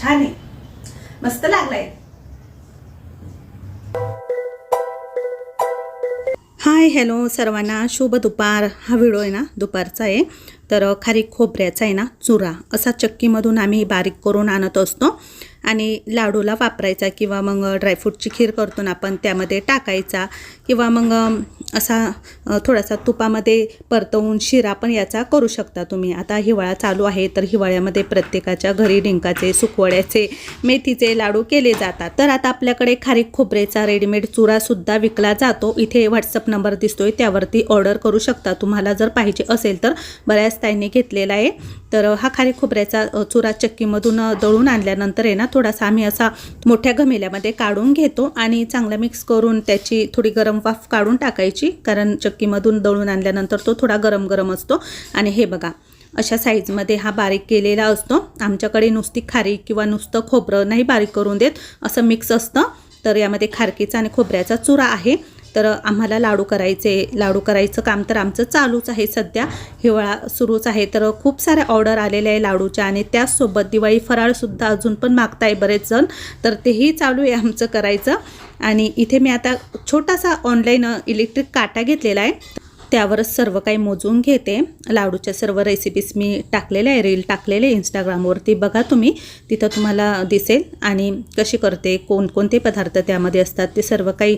छान आहे. मस्त लागलाय. हाय हॅलो सर्वांना. शुभ दुपार. हा व्हिडिओ आहे ना दुपारचा आहे. तर खारीक खोबऱ्याचा आहे ना चुरा. असा चक्कीमधून आम्ही बारीक करून आणत असतो. आणि लाडूला वापरायचा किंवा मग ड्रायफ्रूटची खीर करतो ना आपण त्यामध्ये टाकायचा. किंवा मग असा थोडासा तुपामध्ये परतवून शिरा पण याचा करू शकता तुम्ही. आता हिवाळा चालू आहे तर हिवाळ्यामध्ये प्रत्येकाच्या घरी डिंकाचे सुकवड्याचे मेथीचे लाडू केले जातात. तर आता आपल्याकडे खारीक खोबरेचा रेडीमेड चुरासुद्धा विकला जातो. इथे व्हॉट्सअप नंबर दिसतोय त्यावरती ऑर्डर करू शकता. तुम्हाला जर पाहिजे असेल तर बऱ्याच ताईंनी घेतलेला आहे. तर हा खारीक खोबऱ्याचा चुरा चक्कीमधून दळून आणल्यानंतर आहे ना थोडासा आम्ही असा मोठ्या घमेल्यामध्ये काढून घेतो आणि चांगला मिक्स करून त्याची थोडी गरम वाफ काढून टाकायची. कारण चक्कीमधून दळून आणल्यानंतर तो थोडा गरम गरम असतो. आणि हे बघा अशा साईजमध्ये हा बारीक केलेला असतो. आमच्याकडे नुसती खारी किंवा नुसतं खोबरं नाही बारीक करून देत. असं मिक्स असतं. तर यामध्ये खारकीचा आणि खोबऱ्याचा चुरा आहे. तर आम्हाला लाडू करायचे लाडू करायचं काम तर आमचं चालूच आहे सध्या. हिवाळा सुरूच आहे तर खूप साऱ्या ऑर्डर आलेल्या आहे लाडूच्या आणि त्याचसोबत दिवाळी फराळसुद्धा अजून पण मागताय बरेच जण. तर तेही चालू आहे आमचं करायचं. आणि इथे मी आता छोटासा ऑनलाईन इलेक्ट्रिक काटा घेतलेला आहे. त्यावरच सर्व काही मोजून घेते. लाडूच्या सर्व रेसिपीज मी टाकलेल्या आहे रील टाकलेले आहे इंस्टाग्रामवरती बघा तुम्ही तिथं तुम्हाला दिसेल. आणि कशी करते कोणकोणते पदार्थ त्यामध्ये असतात ते सर्व काही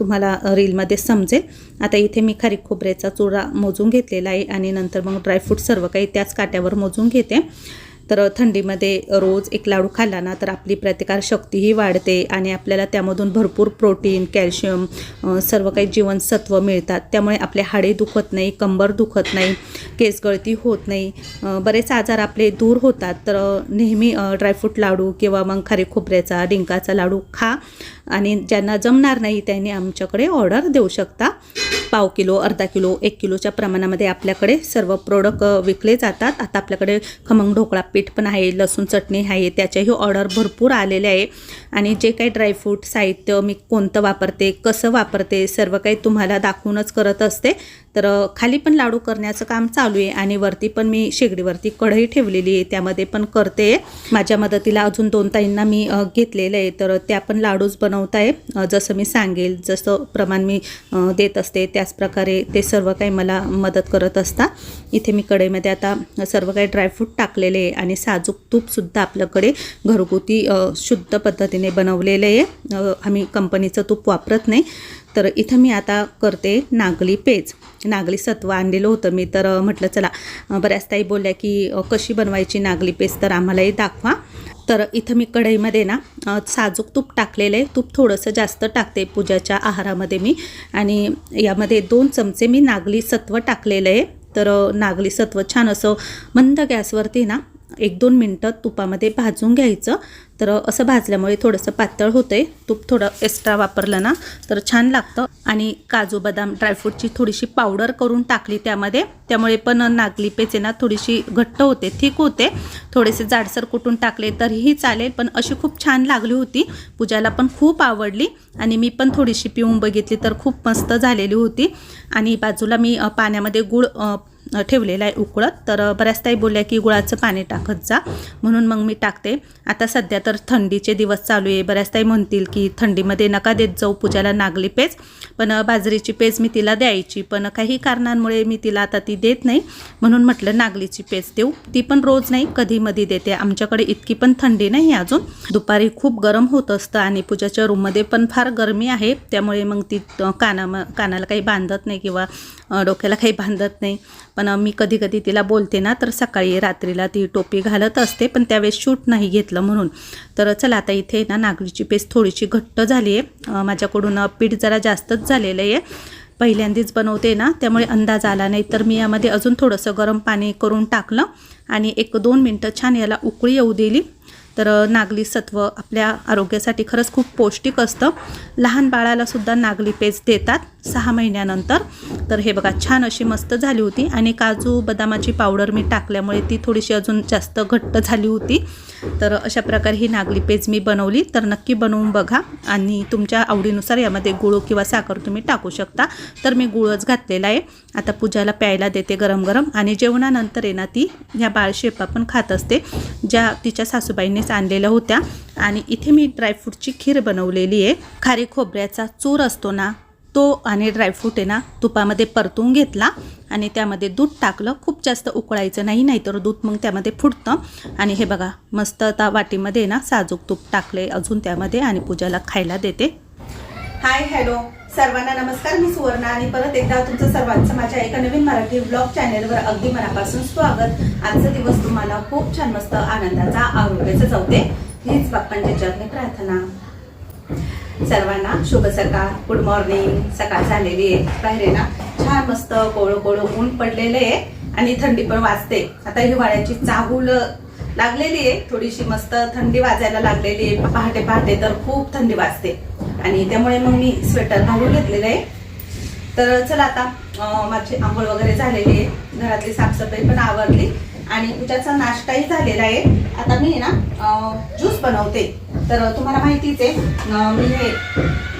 तुम्हाला रीलमध्ये समजेल. आता इथे मी खरी खोबऱ्याचा चुरा मोजून घेतलेला आहे. आणि नंतर मग ड्रायफ्रूट सर्व काही त्याच काट्यावर मोजून घेते. तर थंडीमध्ये रोज एक लाडू खाल्ला ना तर आपली प्रतिकारशक्तीही वाढते आणि आपल्याला त्यामधून भरपूर प्रोटीन कॅल्शियम सर्व काही जीवनसत्व मिळतात. त्यामुळे आपले हाडे दुखत नाही कंबर दुखत नाही केसगळती होत नाही. बरेच आजार आपले दूर होतात तर नेहमी ड्रायफ्रूट लाडू किंवा मग खारे खोबऱ्याचा डिंकाचा लाडू खा आणि ज्यांना जमणार नाही त्यांनी आमच्याकडे ऑर्डर देऊ शकता. पाव किलो अर्धा किलो एक किलोच्या प्रमाणामध्ये आपल्याकडे सर्व प्रोडक्ट विकले जातात. आता आपल्याकडे खमंग ढोकळा पीठ पण आहे लसूण चटणी आहे त्याच्याही ऑर्डर भरपूर आलेले आहे. आणि जे काही ड्रायफ्रूट साहित्य मी कोणतं वापरते कसं वापरते सर्व काही तुम्हाला दाखवूनच करत असते. तर खाली पण लाडू करण्याचं काम चालू आहे आणि वरती पण मी शेगडीवरती कढई ठेवलेली आहे. त्यामध्ये पण करते. माझ्या मदतीला अजून दोन ताईंना मी घेतलेलं आहे. तर त्या पण लाडूच बनवत आहे. जसं मी सांगेल जसं प्रमाण मी देत असते त्याच प्रकारे ते सर्व काही मला मदत करत असतात. इथे मी कढईमध्ये आता सर्व काही ड्रायफ्रूट टाकलेले आहे आणि साजूक तूपसुद्धा आपल्याकडे घरगुती शुद्ध पद्धतीने बनवलेलं आहे. आम्ही कंपनीचं तूप वापरत नाही. तर इथं मी आता करते नागली पेज. नागली सत्व आणलेलं होतं मी तर म्हटलं चला बऱ्याच ताई बोलल्या की कशी बनवायची नागली पेज तर आम्हालाही दाखवा. तर इथं मी कढईमध्ये ना साजूक तूप टाकलेलं आहे. तूप थोडंसं जास्त टाकते पूजाच्या आहारामध्ये मी. आणि यामध्ये दोन चमचे मी नागली सत्व टाकलेलं आहे. तर नागली सत्व छान असं मंद गॅसवरती ना एक दोन मिनटं तुपामध्ये भाजून घ्यायचं. तर असं भाजल्यामुळे थोडंसं पातळ होतं आहे तूप थोडं एक्स्ट्रा वापरलं ना तर छान लागतं. आणि काजू बदाम ड्रायफ्रूटची थोडीशी पावडर करून टाकली त्यामध्ये. त्यामुळे पण नागली पेचे ना थोडीशी घट्ट होते थिक होते. थोडेसे जाडसर कुटून टाकले तरीही चालेल पण अशी खूप छान लागली होती. पूजाला पण खूप आवडली. आणि मी पण थोडीशी पिऊन बघितली तर खूप मस्त झालेली होती. आणि बाजूला मी पाण्यामध्ये गुळ ठेवलेला आहे उकळत. तर बऱ्याच ताई बोलल्या की गुळाचं पाणी टाकत जा. म्हणून मग मी टाकते. आता सध्या तर थंडीचे दिवस चालू आहे. बऱ्याच ताई म्हणतील की थंडीमध्ये नका देत जाऊ पूजाला नागली पेज. पण बाजरीची पेज मी तिला द्यायची. पण काही कारणांमुळे मी तिला आता ती देत नाही. म्हणून म्हटलं नागलीची पेज देऊ. ती पण रोज नाही कधीमध्ये देते. आमच्याकडे इतकी पण थंडी नाही आहे अजून. दुपारी खूप गरम होत असतं आणि पूजाच्या रूममध्ये पण फार गरमी आहे. त्यामुळे मग ती काना कानाला काही बांधत नाही किंवा डोक्याला काही बांधत नाही. पण मी कधी कधी तिला बोलते ना तर सकाळी रात्रीला ती टोपी घालत असते पण त्यावेळेस शूट नाही घेतलं म्हणून. तर चला आता इथे ना नागरीची पेस्ट थोडीशी घट्ट झाली आहे. माझ्याकडून पीठ जरा जास्तच झालेलं आहे. पहिल्यांदाच बनवते ना त्यामुळे अंदाज आला नाही. तर मी यामध्ये अजून थोडंसं गरम पाणी करून टाकलं आणि एक दोन मिनटं छान याला उकळी येऊ दिली. तर नागली सत्व आपल्या आरोग्यासाठी खरंच खूप पौष्टिक असतं. लहान बाळालासुद्धा नागली पेज देतात सहा महिन्यानंतर. तर हे बघा छान अशी मस्त झाली होती आणि काजू बदामाची पावडर मी टाकल्यामुळे ती थोडीशी अजून जास्त घट्ट झाली होती. तर अशा प्रकारे ही नागली पेज मी बनवली. तर नक्की बनवून बघा आणि तुमच्या आवडीनुसार यामध्ये गुळ किंवा साखर तुम्ही टाकू शकता. तर मी गुळच घातलेला आहे. आता पूजाला प्यायला देते गरम गरम आणि जेवणानंतर आहे ना ती ह्या बाळशेपा पण खात असते. ज्या तिच्या सासूबाईंनीच आणलेल्या होत्या. आणि इथे मी ड्रायफ्रूटची खीर बनवलेली आहे. खारी खोबऱ्याचा चूर असतो ना तो आणि ड्रायफ्रूट आहे ना तुपामध्ये परतून घेतला आणि त्यामध्ये दूध टाकलं. खूप जास्त उकळायचं नाही नाहीतर दूध मग त्यामध्ये फुटतं. आणि हे बघा मस्त आता वाटीमध्ये ना साजूक तूप टाकले अजून त्यामध्ये आणि पूजाला खायला देते. हाय हॅलो सर्वांना नमस्कार मी सुवर्णा आणि परत एकदा तुमचं सर्वांचं माझ्या एका नवीन मराठी ब्लॉग चॅनेलवर अगदी मनापासून स्वागत. आजचा दिवस तुम्हाला खूप छान मस्त आनंदाचा आरोग्याचा जाऊ दे हीच बाप्पांच्या चरणी प्रार्थना. सर्वांना शुभ सकाळ गुड मॉर्निंग सकाळ झालेली आहे. बाहेर ना छान मस्त कोळं कोळं ऊन पडलेलं आहे आणि थंडी पण वाजते. आता हिवाळ्याची चाहूल लागलेली आहे. थोडीशी मस्त थंडी वाजायला लागलेली आहे. पहाटे पहाटे तर खूप थंडी वाजते. आणि त्यामुळे मग मी स्वेटर घालून घेतलेलं आहे. तर चला आता माझी आंघोळ वगैरे झालेली आहे. घरातली साफसफाई पण आवरली आणि उद्याचा नाश्ताही झालेला आहे. आता मी ना ज्यूस बनवते. तर तुम्हाला माहितीच आहे मी हे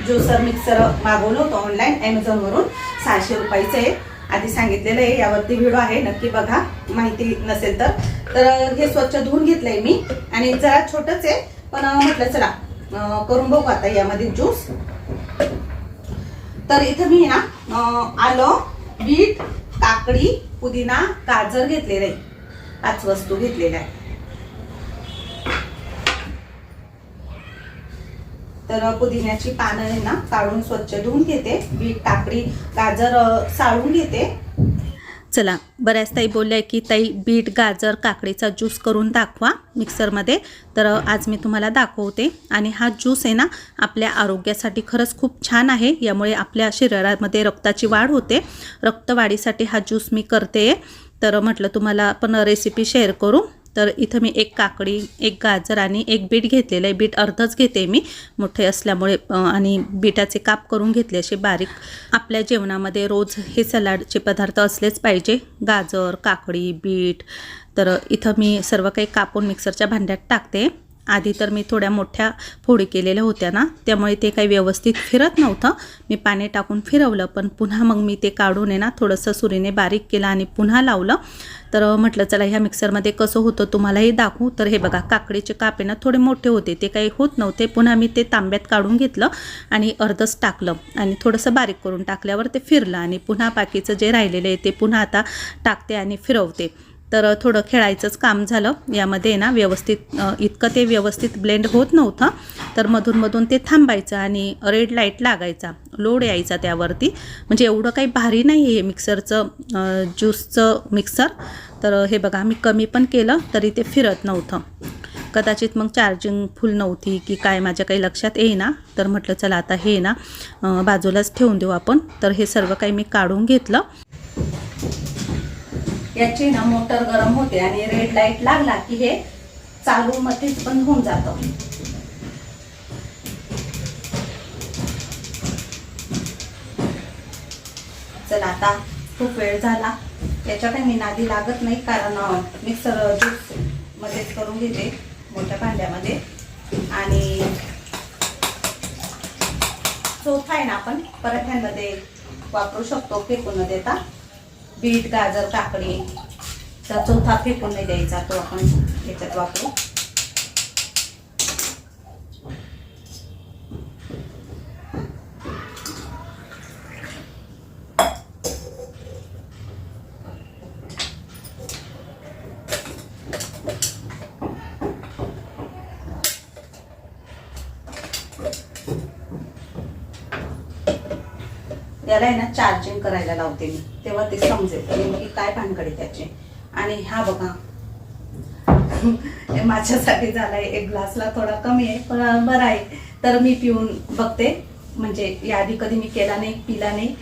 ज्युसर मिक्सर मागवलं होतं ऑनलाईन ॲमेझॉनवरून सहाशे रुपयाचं आहे. आधी सांगितलेलं आहे यावरती व्हिडिओ आहे नक्की बघा. माहिती नसेल तर. तर हे स्वच्छ धुवून घेतलंय मी. आणि जरा छोटंच आहे पण म्हटलं चला करून बघू आता यामध्ये ज्यूस तर इथं मी ना आलं बीट काकडी पुदिना गाजर घेतलेलं आहे. पाच वस्तू घेतलेल्या आहे तर पुदिन्याची पानं आहे ना काढून स्वच्छ धुवून घेते. बीट काकडी गाजर साळून घेते. चला बऱ्याच ताई बोलल्या की ताई बीट गाजर काकडीचा ज्यूस करून दाखवा मिक्सरमध्ये. तर आज मी तुम्हाला दाखवते. आणि हा ज्यूस आहे ना आपल्या आरोग्यासाठी खरंच खूप छान आहे. यामुळे आपल्या शरीरामध्ये रक्ताची वाढ होते. रक्तवाढीसाठी हा ज्यूस मी करते. तर म्हटलं तुम्हाला पण रेसिपी शेअर करू. तर इथं मी एक काकडी एक गाजर आणि एक बीट घेतलेलं आहे. बीट अर्धच घेते मी. मोठे असल्यामुळे आणि बीटाचे काप करून घेतले असे बारीक. आपल्या जेवणामध्ये रोज हे सलाडचे पदार्थ असलेच पाहिजे. गाजर काकडी बीट. तर इथं मी सर्व काही कापून मिक्सरच्या भांड्यात टाकते. आधी तर मी थोड्या मोठ्या फोडी केलेल्या होत्या ना त्यामुळे ते काही व्यवस्थित फिरत नव्हतं. मी पाणी टाकून फिरवलं पण पुन्हा मग मी ते काढून आहे ना थोडंसं सुरीने बारीक केलं आणि पुन्हा लावलं. तर म्हटलं चला ह्या मिक्सरमध्ये कसं होतं तुम्हालाही दाखवू. तर हे बघा काकडीचे कापे ना थोडे मोठे होते ते काही होत नव्हते. पुन्हा मी ते तांब्यात काढून घेतलं आणि अर्धच टाकलं आणि थोडंसं बारीक करून टाकल्यावर ते फिरलं आणि पुन्हा बाकीचं जे राहिलेलं आहे ते पुन्हा आता टाकते आणि फिरवते. तर थोडं खेळायचंच काम झालं. यामध्ये ना व्यवस्थित इतकं ते व्यवस्थित ब्लेंड होत नव्हतं. तर मधूनमधून ते थांबायचं आणि रेड लाइट लागायचा. लोड यायचा त्यावरती. म्हणजे एवढं काही भारी नाही आहे हे मिक्सरचं ज्यूसचं मिक्सर. तर हे बघा मी कमी पण केलं तरी ते फिरत नव्हतं. कदाचित मग चार्जिंग फुल नव्हती की काय माझ्या काही लक्षात येईना. तर म्हटलं चला आता हे ना बाजूलाच ठेवून देऊ आपण. तर हे सर्व काही मी काढून घेतलं. याची ना मोटर गरम होते आणि रेड लाइट लागला की हे चालू मध्येच बंद होऊन जातं. चला आता खूप वेळ झाला. याच्या काही मी नादी लागत नाही कारण मिक्सर ज्यूस मध्येच करून घेते मोठ्या भांड्यामध्ये. आणि चौथा आहे ना आपण पराठ्यांमध्ये वापरू शकतो फेकून न देता. बीट गाजर काकडी तर चौथा फेकून नाही द्यायचा तो आपण याच्यात वापरू याला आहे ना चार्जिंग करायला लावते मी. तेव्हा ते समजेल. नेमकी काय भानगडी त्याची. आणि हा बघा. माझ्यासाठी झालाय. एक ग्लासला थोडा कमी आहे पण बरं आहे. तर मी पिऊन बघते. म्हणजे याआधी कधी मी केला नाही पिला नाही.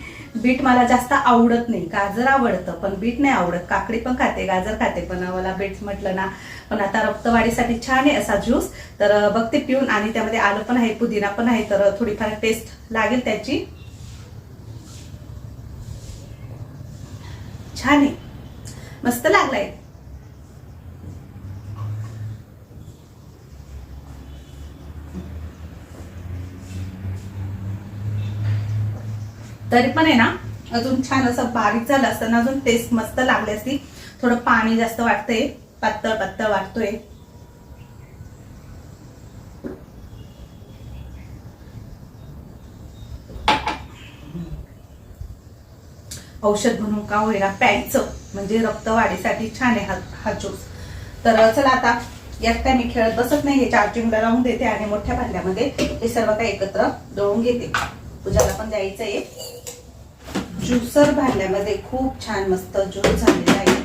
बीट मला जास्त आवडत नाही. गाजर आवडतं पण बीट नाही आवडत. काकडी पण खाते गाजर खाते. पण मला बीट म्हटलं ना पण आता रक्तवाढीसाठी छान आहे असा ज्यूस तर बघते पिऊन. आणि त्यामध्ये आलं पण आहे पुदिना पण आहे. तर थोडीफार टेस्ट लागेल त्याची. छान आहे. मस्त लागलाय. तरी पण आहे ना अजून छान असं बारीक झालं असतं ना अजून टेस्ट मस्त लागली असती. थोडं पाणी जास्त वाटतंय. पातळ पातळ वाटतोय. औषध म्हणून का होईना प्यायचं. म्हणजे रक्तवाढीसाठी छान आहे हा हा ज्यूस तर चला आता यात काय मी खेळत बसत नाही हे चार्जिंगला लावून देते आणि मोठ्या भांड्यामध्ये हे सर्व काही एकत्र दळून घेते. पूजाला पण द्यायचं आहे ज्युसर भांड्यामध्ये खूप छान मस्त ज्यूस झाले आहे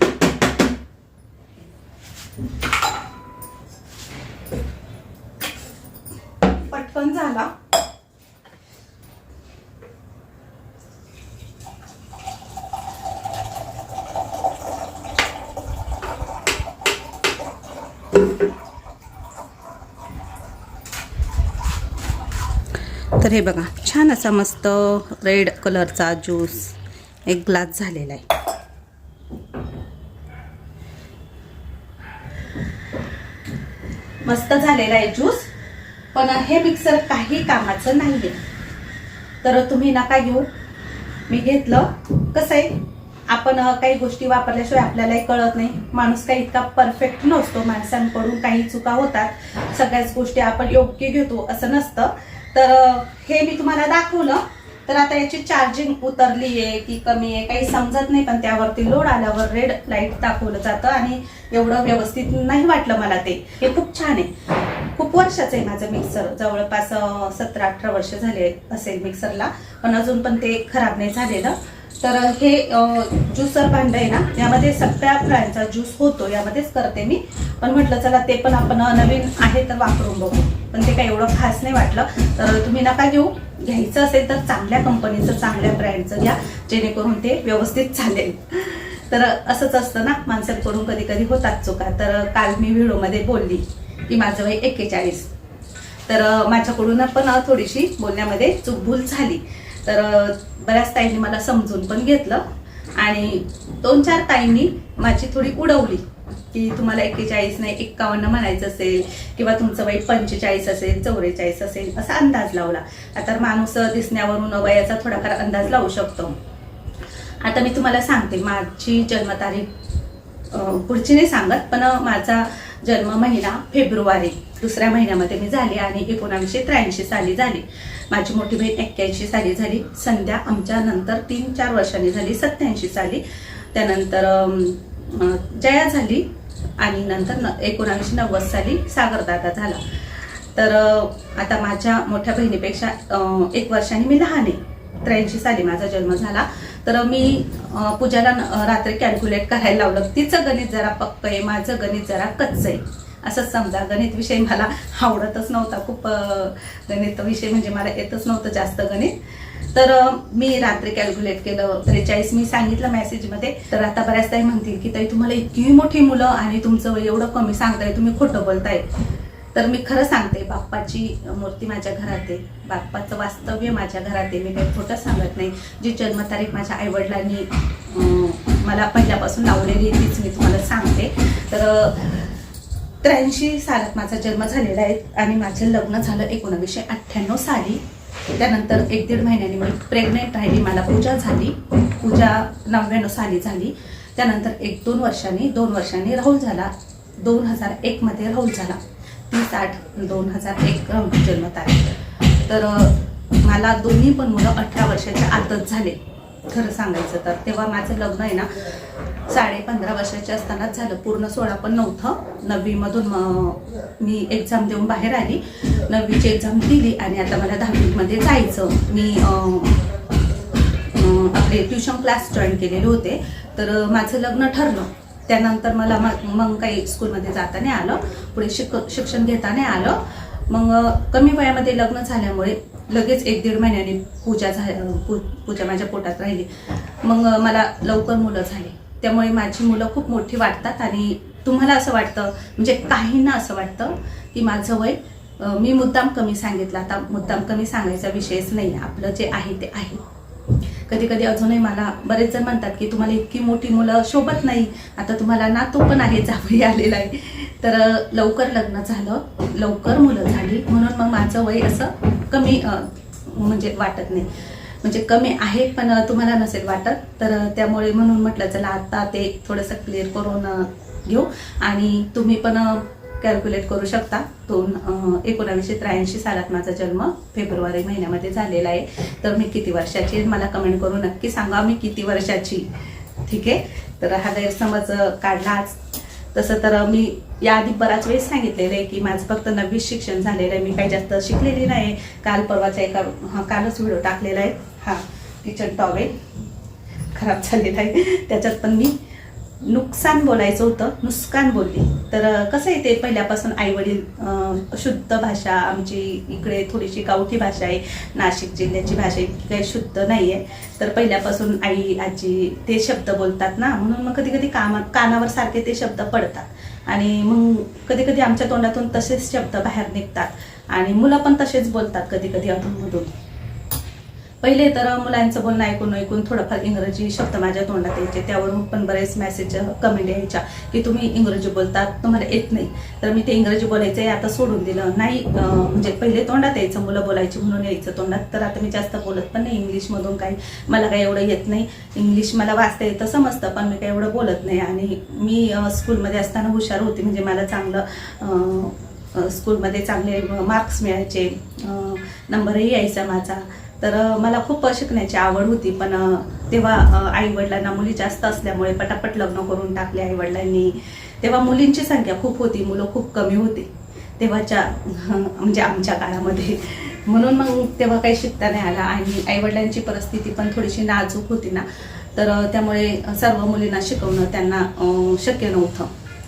पटकन झाला तर हे बघा छान असा मस्त रेड कलरचा ज्यूस एक ग्लास झालेला आहे. मस्त झालेला आहे ज्यूस पण हे मिक्सर काही कामाचं नाही आहे तर तुम्ही नका घेऊ. मी घेतलं. कसं आहे? आपण काही गोष्टी वापरल्याशिवाय आपल्यालाही कळत नाही. माणूस काही इतका परफेक्ट नसतो. माणसांकडून काही चुका होतात. सगळ्याच गोष्टी आपण योग्य घेतो असं नसतं. तर हे मी तुम्हाला दाखवलं. तर आता याची चार्जिंग उतरली आहे की कमी आहे काही समजत नाही. पण त्यावरती लोड आल्यावर रेड लाइट दाखवलं जातं आणि एवढं व्यवस्थित नाही वाटलं मला ते. हे खूप छान आहे. खूप वर्षाचं आहे माझं मिक्सर जवळपास सतरा अठरा वर्ष झाले असेल मिक्सरला पण अजून पण ते खराब नाही झालेलं. तर हे ज्यूसर भांड आहे ना यामध्ये सगळ्या फळांचा ज्यूस होतो यामध्येच करते मी. पण म्हटलं चला ते पण आपण नवीन आहे तर वापरून बघू. पण ते काही एवढं खास नाही वाटलं. तर तुम्ही नका घेऊ. घ्यायचं असेल तर चांगल्या कंपनीचं चांगल्या ब्रँडचं घ्या जेणेकरून ते व्यवस्थित चालेल. तर असंच असतं ना माणसांकडून कधी कधी होतात चुका. तर काल मी व्हिडिओमध्ये बोलली की माझं वय एक्केचाळीस तर माझ्याकडून पण थोडीशी बोलण्यामध्ये चूकभूल झाली. तर बऱ्याच ताईंनी मला समजून पण घेतलं. आणि दोन चार ताईंनी माझी थोडी उडवली की तुम्हाला एक्केचाळीस नाही एक्कावन्न म्हणायचं असेल किंवा तुमचं वय पंचेचाळीस असेल चौवेचाळीस असेल असा अंदाज लावला. आता माणूस दिसण्यावरून वयाचा थोडाफार अंदाज लावू शकतो. आता मी तुम्हाला सांगते माझी जन्मतारीख पुढची नाही सांगत पण माझा जन्म महिना फेब्रुवारी दुसऱ्या महिन्यामध्ये मी झाली आणि एकोणावीसशे त्र्याऐंशी साली झाली. माझी मोठी बहीण एक्क्याऐंशी साली झाली. संध्या आमच्या नंतर तीन चार वर्षांनी झाली सत्याऐंशी साली. त्यानंतर जया झाली आणि नंतर न एकोणावीसशे नव्वद साली सागरदादा झाला. तर आता माझ्या मोठ्या बहिणीपेक्षा एक वर्षाने मी लहान आहे. त्र्याऐंशी साली माझा जन्म झाला. तर मी पूजाला न- रात्री कॅल्क्युलेट करायला लावलं. तिचं गणित जरा पक्क आहे माझं गणित जरा कच्चं आहे. असंच समजा. गणित विषय मला आवडतच नव्हता. खूप गणित विषय म्हणजे मला येतच नव्हतं जास्त गणित. तर मी रात्री कॅल्क्युलेट केलं. त्रेचाळीस मी सांगितलं मेसेजमध्ये तर आता बऱ्याच ताई म्हणतील की ताई तुम्हाला इतकी मोठी मुलं आणि तुमचं एवढं कमी सांगताय. तुम्ही खोटं बोलताय. तर मी खरं सांगते बाप्पाची मूर्ती माझ्या घरात. आहे बाप्पाचं वास्तव्य माझ्या घरात. आहे मी काही खोटं सांगत नाही. जी जन्मतारीख माझ्या आईवडिलांनी मला पहिल्यापासून लावलेली आहे तीच मी तुम्हाला सांगते. तर त्र्याऐंशी सालात माझा जन्म झालेला आहे आणि माझं लग्न झालं एकोणावीसशे अठ्ठ्याण्णव साली. त्यानंतर एक दीड महिन्याने मी प्रेग्नेंट राहिली मला पूजा झाली. पूजा नव्याण्णव साली झाली. त्यानंतर एक दोन वर्षांनी दोन वर्षांनी राहुल झाला. दोन हजार एकमध्ये राहुल झाला. तीस आठ दोन हजार एक राहुल जन्मतारीख तर मला दोन्ही पण मुलं अठरा वर्षाच्या आतच झाले. खरं सांगायचं तर तेव्हा माझं लग्न आहे ना साडे पंधरा वर्षाचे असतानाच झालं. पूर्ण सोळा पण नव्हतं. नववीमधून मग मी एक्झाम देऊन बाहेर आली. नववीची एक्झाम दिली आणि आता मला दहावीमध्ये जायचं. मी आपले ट्युशन क्लास जॉईन केलेले होते. तर माझं लग्न ठरलं. त्यानंतर मला मग मग काही स्कूलमध्ये जाता नाही आलं. पुढे शिक शिक्षण घेता नाही आलं. मग कमी वयामध्ये लग्न झाल्यामुळे लगेच एक दीड महिन्याने पूजा झा पू पूजा माझ्या पोटात राहिली. मग मला लवकर मुलं झाली. त्यामुळे माझी मुलं खूप मोठी वाटतात आणि तुम्हाला असं वाटतं म्हणजे काहींना असं वाटतं की माझं वय मी मुद्दाम कमी सांगितलं. आता मुद्दाम कमी सांगायचा विषयच नाही आपलं जे आहे ते आहे. कधी कधी अजूनही मला बरेच जण म्हणतात की तुम्हाला इतकी मोठी मुलं शोभत नाही. आता तुम्हाला नातू पण आहे जावई आलेला आहे. तर लवकर लग्न झालं. लवकर मुलं झाली. म्हणून मग माझं वय असं कमी म्हणजे वाटत नाही. म्हणजे कमी आहे पण तुम्हाला नसेल वाटत. तर त्यामुळे म्हणून म्हटलं चला आता ते थोडंसं क्लिअर करून घेऊ. आणि तुम्ही पण कॅल्क्युलेट करू शकता. दोन एकोणावीसशे त्र्याऐंशी सालात माझा जन्म फेब्रुवारी महिन्यामध्ये झालेला आहे. तर मी किती वर्षाची मला कमेंट करून नक्की सांगा मी किती वर्षाची. ठीक आहे? तर हा गैरसमज काढला आज तसं तर मी याआधी बराच वेळेस सांगितलेलं आहे की माझं फक्त नवीन शिक्षण झालेलं आहे. मी काही जास्त शिकलेली नाही काल परवाचा एका कालच व्हिडिओ टाकलेला आहे. हा किचन टॉवेल खराब झालेला आहे त्याच्यात पण मी नुकसान बोलायचं होतं नुकसान बोलली. तर कसं आहे ते पहिल्यापासून आईवडील शुद्ध भाषा आमची इकडे थोडीशी गावठी भाषा आहे नाशिक जिल्ह्याची भाषा इतकी काही शुद्ध नाही आहे तर पहिल्यापासून आई आजी ते शब्द बोलतात ना म्हणून मग कधी कधी कामा कानावर सारखे ते शब्द पडतात. आणि मग कधी कधी आमच्या तोंडातून तसेच शब्द बाहेर निघतात. आणि मुलं पण तसेच बोलतात कधी कधी अधूनमधून. पहिले तर मुलांचं बोलणं ऐकून ऐकून थोडंफार इंग्रजी शब्द माझ्या तोंडात यायचे. त्यावरून पण बरेच मेसेज कमेंट यायच्या की तुम्ही इंग्रजी बोलतात तुम्हाला येत नाही. तर मी ते इंग्रजी बोलायचं आता सोडून दिलं. नाही म्हणजे पहिले तोंडात यायचं मुलं बोलायची म्हणून यायचं तोंडात. तर आता मी जास्त बोलत पण नाही इंग्लिशमधून काही. मला काही एवढं येत नाही. इंग्लिश मला वाचता येतं समजतं पण मी काही एवढं बोलत नाही. आणि मी स्कूलमध्ये असताना हुशार होती. म्हणजे मला चांगलं स्कूलमध्ये चांगले मार्क्स मिळायचे. नंबरही यायचा माझा. तर मला खूप शिकण्याची आवड होती पण तेव्हा आई वडिलांना मुली जास्त असल्यामुळे पटापट लग्न करून टाकले आई वडिलांनी तेव्हा मुलींची संख्या खूप होती मुलं खूप कमी होते. तेव्हाच्या म्हणजे आमच्या काळामध्ये. म्हणून मग तेव्हा काही शिकता नाही आला. आणि आईवडिलांची परिस्थिती पण थोडीशी नाजूक होती ना. तर त्यामुळे सर्व मुलींना शिकवणं त्यांना शक्य नव्हतं.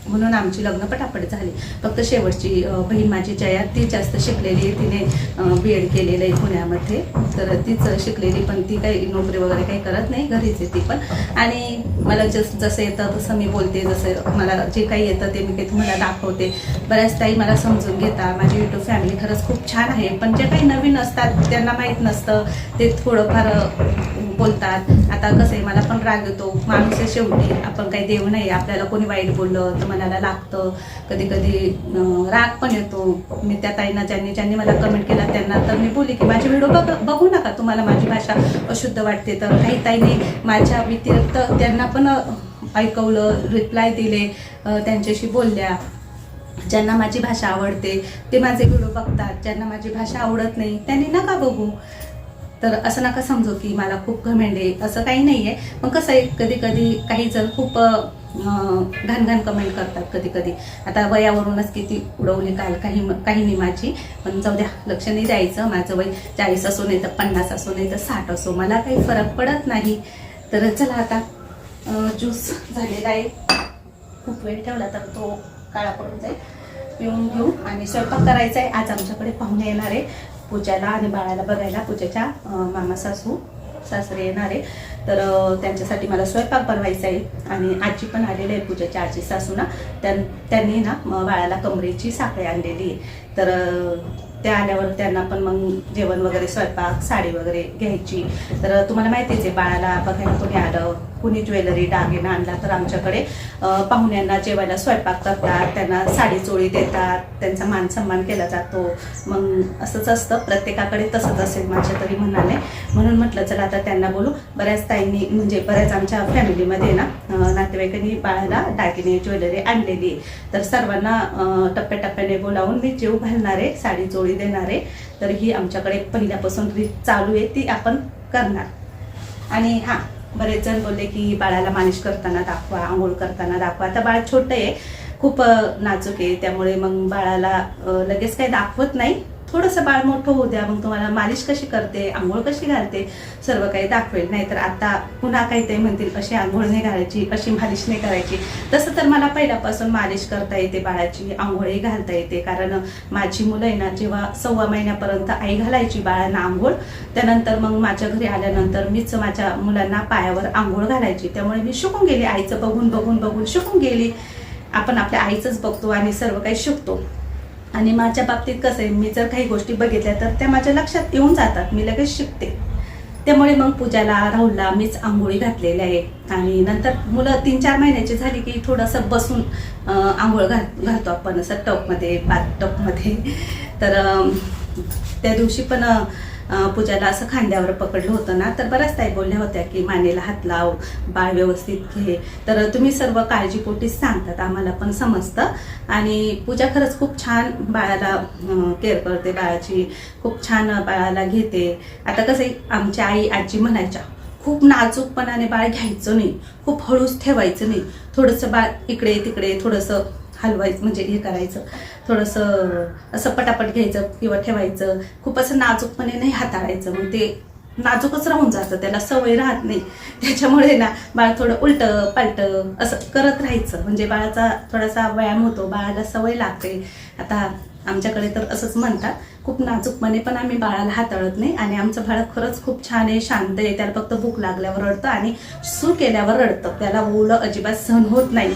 म्हणून आमची लग्न पटापट झाली. फक्त शेवटची बहीण माझी जया ती जास्त शिकलेली आहे. तिने बी एड केलेलं आहे पुण्यामध्ये. तर तीच शिकलेली पण ती काही नोकरी वगैरे काही करत नाही. घरीच आहे ती पण. आणि मला जस जसं येतं तसं मी बोलते. जसं मला जे काही येतं ते मी काही तुम्हाला दाखवते. बऱ्याच ताई मला समजून घेता माझी युट्यूब फॅमिली खरंच खूप छान आहे. पण जे काही नवीन असतात त्यांना माहीत नसतं. ते थोडंफार बोलतात. आता कसं आहे मला पण राग येतो. माणूस आहे शेवटी. आपण काही देव नाही आपल्याला कोणी वाईट बोललं तर मनाला लागतं. कधी कधी राग पण येतो. मी त्या ताईंना ज्यांनी ज्यांनी मला कमेंट केला त्यांना तर मी बोलली की माझे व्हिडिओ बघ बघू नका तुम्हाला माझी भाषा अशुद्ध वाटते. तर काही ताईनी माझ्या व्यतिरिक्त त्यांना पण ऐकवलं रिप्लाय दिले त्यांच्याशी बोलल्या. ज्यांना माझी भाषा आवडते ते माझे व्हिडिओ बघतात. ज्यांना माझी भाषा आवडत नाही त्यांनी नका बघू. तर असं नका समजू की मला खूप घमेंड आहे असं काही नाही आहे मग कसं आहे कधी कधी काही जण खूप अं, घाण घाण कमेंट करतात कधी कधी आता वयावरूनच किती उडवली काल काही काहींनी माझी. पण जाऊ द्या लक्ष नाही द्यायचं. माझं वय चाळीस असो नाही तर पन्नास असो नाही तर साठ असो. मला काही फरक पडत नाही. तर चला आता ज्यूस झालेला आहे. खूप वेळ ठेवला तर तो काळा पडून जाईल. पिऊन घेऊ आणि स्वयंपाक करायचा आहे. आज आमच्याकडे पाहुणे येणार आहे. पूजाला आणि बाळाला बघायला पूजेच्या मामा सासू सासरे येणार. आहे तर त्यांच्यासाठी मला स्वयंपाक बनवायचा आहे आणि आजी पण आलेली आहे पूजेच्या आजी सासू ना त्यां त्यांनी ना बाळाला कमरेची साखळी आणलेली आहे. तर त्या आल्यावर त्यांना पण मग जेवण वगैरे स्वयंपाक साडी वगैरे घ्यायची. तर तुम्हाला माहितीच आहे बाळाला बघायला कोणी आलं कुणी ज्वेलरी दागिना आणला तर आमच्याकडे पाहुण्यांना जेवायला स्वयंपाक करतात त्यांना साडी चोळी देतात त्यांचा मान सन्मान केला जातो. मग असंच असतं प्रत्येकाकडे तसंच असेल माझ्या तरी म्हणाले म्हणून म्हटलं चला आता त्यांना बोलू. बऱ्याच ताईंनी म्हणजे बऱ्याच आमच्या फॅमिलीमध्ये ना नातेवाईकांनी बाळाला दागिने ज्वेलरी आणलेली तर सर्वांना टप्प्याटप्प्याने बोलावून मी जेव घालणारे साडी चोळी देणारे तर ही आमच्याकडे पहिल्यापासून रीत चालू आहे ती आपण करणार. आणि हां बरेच जण बोलले की बाळाला मालिश करताना दाखवा आंघोळ करताना दाखवा. आता बाळ छोटं आहे खूप नाचूक नाजूक आहे त्यामुळे मग बाळाला लगेच काही दाखवत नाही. थोडंसं बाळ मोठं होऊ द्या मग तुम्हाला मालिश कशी करते आंघोळ कशी घालते सर्व काही दाखवेल. नाही तर आता पुन्हा काही ते म्हणतील अशी आंघोळ नाही घालायची अशी मालिश नाही करायची. तसं तर मला पहिल्यापासून मालिश करता येते बाळाची आंघोळही घालता येते. कारण माझी मुलं आहे ना जेव्हा सव्वा महिन्यापर्यंत आई घालायची बाळांना आंघोळ त्यानंतर मग माझ्या घरी आल्यानंतर मीच माझ्या मुलांना पायावर आंघोळ घालायची. त्यामुळे मी शिकून गेली आईचं बघून बघून बघून शिकून गेली. आपण आपल्या आईचंच बघतो आणि सर्व काही शिकतो. आणि माझ्या बाबतीत कसं आहे मी जर काही गोष्टी बघितल्या तर त्या माझ्या लक्षात येऊन जातात मी लगेच शिकते. त्यामुळे मग पूजाला राहुलला मीच आंघोळी घातलेली आहे. आणि नंतर मुलं तीन चार महिन्याची झाली की थोडंसं बसून आंघोळ घाल घालतो आपण. असं टपमध्ये बाथ टपमध्ये तर त्या दिवशी पण पूजाला असं खांद्यावर पकडलं होतं ना तर बऱ्याच ताई बोलल्या होत्या की मानेला हात लाव बाळ व्यवस्थित घे. तर तुम्ही सर्व काळजीपोटीच सांगतात आम्हाला पण समजतं. आणि पूजा खरंच खूप छान बाळाला केअर करते बाळाची खूप छान बाळाला घेते. आता कसं आहे, आई आजी म्हणायच्या खूप नाजूकपणाने बाळ घ्यायचं नाही खूप हळूच ठेवायचं नाही. थोडंसं बाळ इकडे तिकडे थोडंसं हलवायचं म्हणजे हे करायचं. थोडंसं असं पटापट घ्यायचं किंवा ठेवायचं. खूप असं नाजूकपणे नाही हाताळायचं. मग ते नाजूकच राहून जातं. त्याला सवय राहत नाही. त्याच्यामुळे ना बाळ थोडं उलटं पालटं असं करत राहायचं. म्हणजे बाळाचा थोडासा व्यायाम होतो. बाळाला सवय लागते. आता आमच्याकडे तर असंच म्हणतात खूप नाजूकपणे पण आम्ही बाळाला हाताळत नाही आणि आमचं बाळ खरंच खूप छान आहे शांत आहे. त्याला फक्त भूक लागल्यावर रडतं आणि सू केल्यावर रडतं. त्याला ओलं अजिबात सहन होत नाही.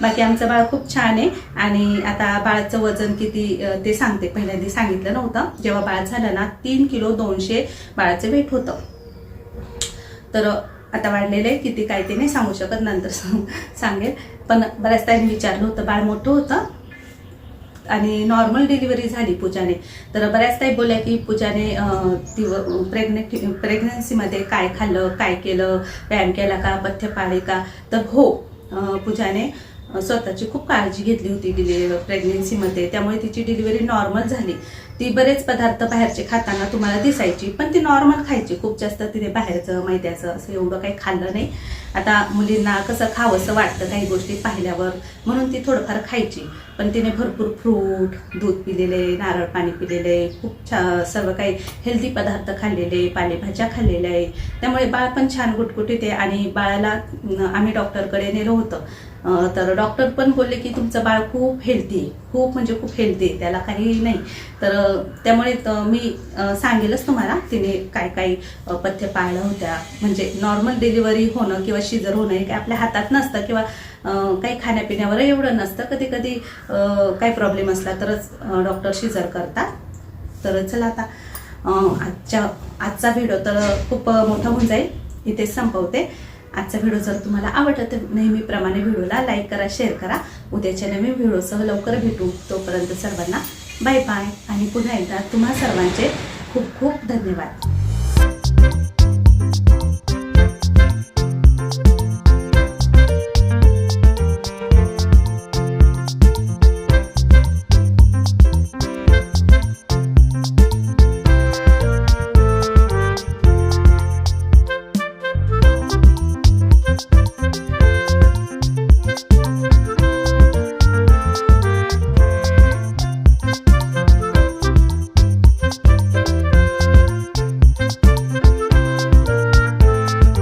बाकी आमचं बाळ खूप छान आहे आणि आता बाळाचं वजन किती ते सांगते. पहिल्यांदा सांगितलं नव्हतं. जेव्हा बाळ झालं ना तीन किलो दोनशे बाळाचं वेट होतं. तर आता वाढलेलं आहे. किती काय ते नाही सांगू शकत नंतर सांगेल. पण बऱ्याच त्यांनी विचारलं होतं बाळ मोठं होतं. आणि नॉर्मल डिलिव्हरी झाली पूजाने. तर बऱ्याच ताई बोलल्या की पूजाने ती प्रेग्नेट प्रेग्नन्सीमध्ये काय खाल्लं काय केलं व्यायाम केला का पथ्य पाळे का? तर हो पूजाने स्वतःची खूप काळजी घेतली होती डिलिव्हरी प्रेग्नेन्सीमध्ये त्यामुळे तिची डिलिव्हरी नॉर्मल झाली. ती बरेच पदार्थ बाहेरचे खाताना तुम्हाला दिसायची पण ती नॉर्मल खायची. खूप जास्त तिने बाहेरचं मैद्याचं असं एवढं काही खाल्लं नाही. आता मुलींना कसं खावंसं वाटतं काही गोष्टी पाहिल्यावर म्हणून ती थोडंफार खायची. पण तिने भरपूर फ्रूट दूध पिलेले नारळ पाणी पिलेले खूप छा सर्व काही हेल्दी पदार्थ खाल्लेले पालेभाज्या खाल्लेल्या आहे. त्यामुळे बाळ पण छान गुटगुटीत आहे आणि बाळाला आम्ही डॉक्टरकडे नेलं होतं. तर डॉक्टर पण बोलले की तुमचं बाळ खूप हेल्दी आहे. खूप म्हणजे खूप हेल्दी आहे. त्याला काही नाही. तर त्यामुळे मी सांगेलच तुम्हाला. तिने काय काय पथ्य पाळल्या होत्या. म्हणजे नॉर्मल डिलिव्हरी होणं किंवा शिजर होणं हे काही आपल्या हातात नसतं किंवा काही खाण्यापिण्यावर एवढं नसतं. कधी कधी काही प्रॉब्लेम असला तरच डॉक्टर शिजर करतात. तर चला आता आजच्या आजचा व्हिडिओ तर खूप मोठा होऊन जाईल. इथेच संपवते. आजचा व्हिडिओ जर तुम्हाला आवडला तर नेहमीप्रमाणे व्हिडिओला लाईक करा शेअर करा. उद्याच्या नवीन व्हिडिओसह लवकर भेटू. तोपर्यंत सर्वांना बाय बाय आणि पुन्हा एकदा तुम्हा सर्वांचे खूप खूप धन्यवाद.